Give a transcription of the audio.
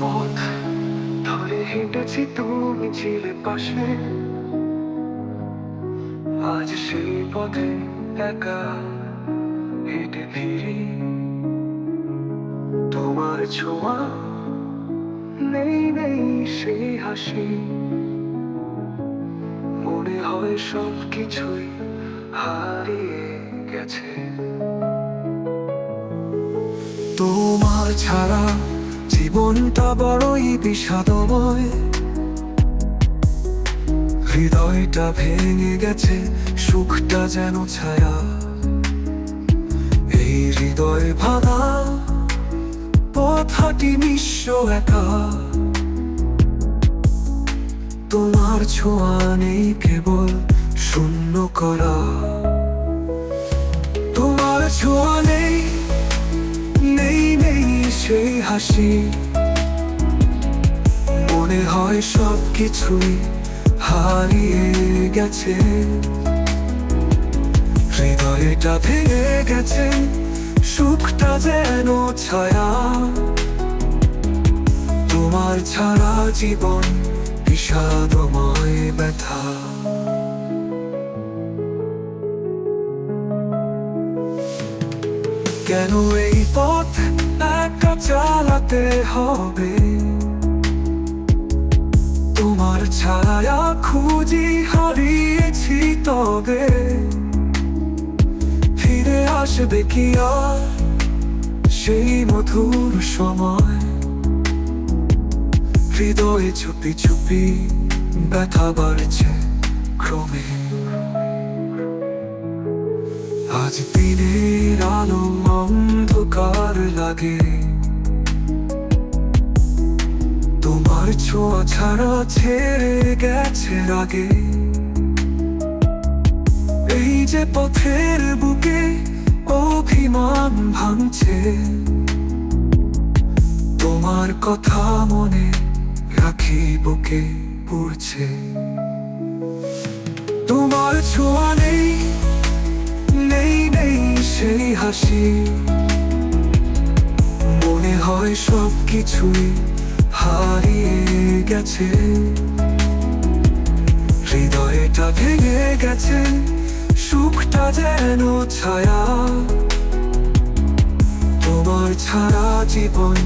পথ। ধরে হেঁটেছি তুমি ছিলে পাশে। আজ সেই পথে একা হেঁটে ফিরি। তোমার ছোঁয়া নেই নেই সেই হাসি। মনে হয় সব কিছুই হারিয়ে গেছে। তোমার ছাড়া জীবনটা বড়ই বিষাদময়। হৃদয়টা ভেঙে গেছে, সুখটা যেন ছায়া। এই হৃদয় ভাঙা পথ হাঁটি নিঃস্ব একা। তোমার ছোঁয়া নেই কেবল শূন্য করা। তোমার ছোঁয়া নেই সেই হাসি। মনে হয় সব কিছুই হারিয়ে গেছে। হৃদয়টা ভেঙে গেছে, সুখটা যেন ছায়া। তোমার ছাড়া জীবন বিষাদময় ব্যথা। কেন এই পথ একা চালাতে হবে। তোমার ছায়া খুঁজি হারিয়েছি তবে। ফিরে আসবে কি আর সেই মধুর সময়? হৃদয়ে চুপি চুপি ব্যথা বাড়ছে ক্রমে। আজ দিনের তোমার ছোঁয়া ছাড়া ছেড়ে গেছে আগে। এই যে পথের বুকে অভিমান ভাঙছে। তোমার কথা মনে রাখি, বুকে পড়ছে। তোমার ছোঁয়া নেই নেই নেই সেই হাসি। মনে হয় সব কিছুই হারিয়ে গেছে। হৃদয়টা ভেঙে গেছে সুখটা যেন ছায়া। তোমার ছাড়া জীবন